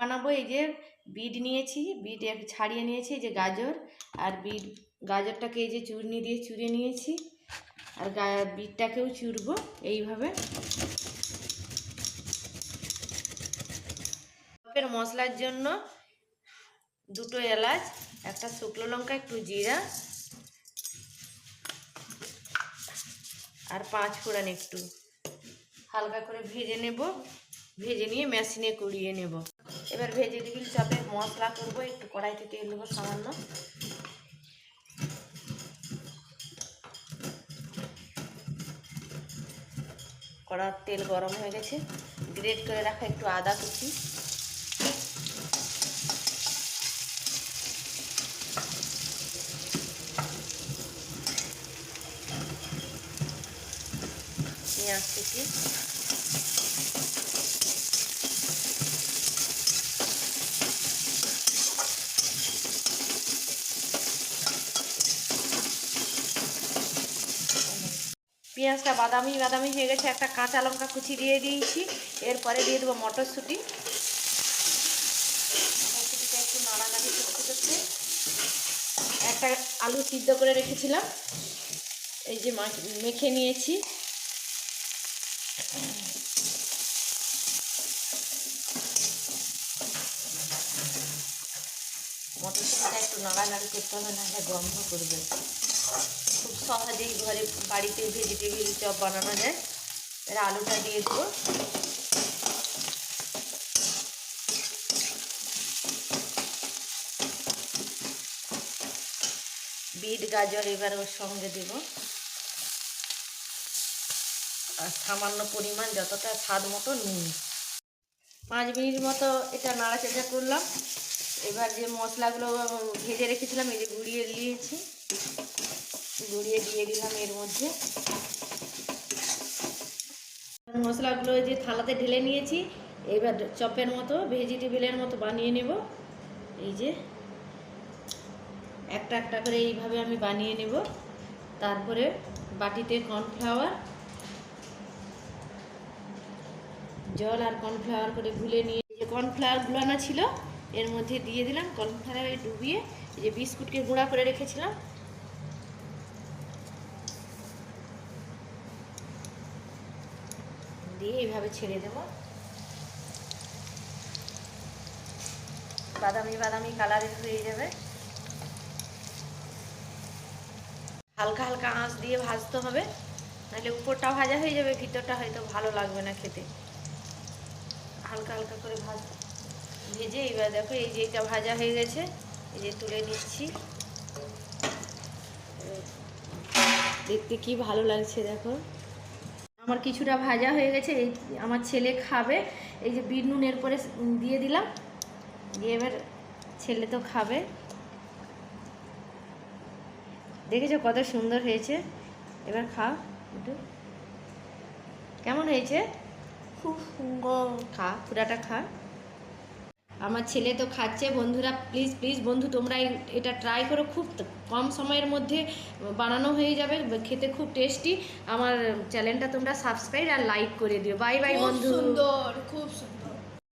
বানাবো, এই যে বিট নিয়েছি, বিট ছাড়িয়ে নিয়েছি যে গাজর, আর বিট, গাজরটাকে এই যে চূর্নি দিয়ে চুড়ে নিয়েছি, আর বিটটাকেও চুরবো এইভাবে। চপের মশলার জন্য দুটো এলাচ, একটা শুকনো লঙ্কা, একটু জিরা, আর পাঁচ ফোড়ন একটু। হালকা করে ভেজে নেব, ভেজে নিয়ে মেশিনে কুড়িয়ে নেব। এবার ভেজে দিবি চপের মশলা করব, একটু কড়াইতে তেল দেবো সামান্য। কড়ার তেল গরম হয়ে গেছে, গ্রেট করে রাখা একটু আদা কুচি। পেঁয়াজ কুচি। পেঁয়াজটা বাদামি বাদামি হয়ে গেছে, একটা কাঁচা লঙ্কা কুচি দিয়ে দিয়েছি। এরপরে দিয়ে দেবো মটরশুঁটি। মটরশুঁটিটা একটু নাড়ানাড়ি করতে করতে একটা আলু সিদ্ধ করে রেখেছিলাম। এই যে মেখে নিয়েছি। মটরশুঁটিটা একটু নাড়ানাড়ি করতে হবে, নাহলে গন্ধ করবে। খুব সহজেই ঘরে বাড়িতে ভেজিটেবিল চপ বানানো যায় এর আলুটা দিয়ে দেবো। বিট, গাজর এবার ওর সঙ্গে দেব। আর সামান্য পরিমাণ যতটা স্বাদ মতো নুন। পাঁচ মিনিট মতো এটা নাড়াচাড়া করলাম। এবার যে মশলাগুলো ভেজে রেখেছিলাম, এই যে গুঁড়িয়ে নিয়েছি গুঁড়িয়ে দিয়ে দিলাম এর মধ্যে। মশলাগুলো যে থালাতে ঢেলে নিয়েছি, এবার চপের মতো, ভেজিটেবিলের মতো বানিয়ে নেব। এই যে একটা একটা করে এইভাবে আমি বানিয়ে নেব। তারপরে বাটিতে কর্নফ্লাওয়ার, জল আর কর্নফ্লাওয়ার করে গুলে নিয়ে যে কর্নফ্লাওয়ার গুলানো ছিল, এর মধ্যে দিয়ে দিলাম। কর্নফ্লাওয়ারে ডুবিয়ে যে বিস্কুটকে গুঁড়া করে রেখেছিলাম। দিয়ে এইভাবে ছেড়ে দেব। বাদামি বাদামি কালারের হয়ে যাবে। হালকা হালকা আঁচ দিয়ে ভাজতে হবে। নাহলে উপরটা ভাজা হয়ে যাবে, ভিতরটা হয়তো ভালো লাগবে না খেতে। হালকা হালকা করে ভাজ ভেজে এবার দেখো, এই যে এটা ভাজা হয়ে গেছে, এই যে তুলে নিচ্ছি। দেখতে কি ভালো লাগছে দেখো। আমার কিছুটা ভাজা হয়ে গেছে এই আমার ছেলে খাবে। এই যে বিট নুন এরপরে দিয়ে দিলাম। দিয়ে এবার ছেলে তো খাবে। দেখেছ কত সুন্দর হয়েছে? এবার খাও একটু। কেমন হয়েছে? খুব সুন্দর। খা পুরাটা খা। আমার ছেলে তো খাচ্ছে বন্ধুরা প্লিজ প্লিজ বন্ধু তোমরা এটা ট্রাই করো খুব কম সময়ের মধ্যে বানানো হয়ে যাবে খেতে খুব টেস্টি আমার চ্যানেলটা তোমরা সাবস্ক্রাইব আর লাইক করে দিও। বাই বাই বন্ধু। সুন্দর খুব সুন্দর।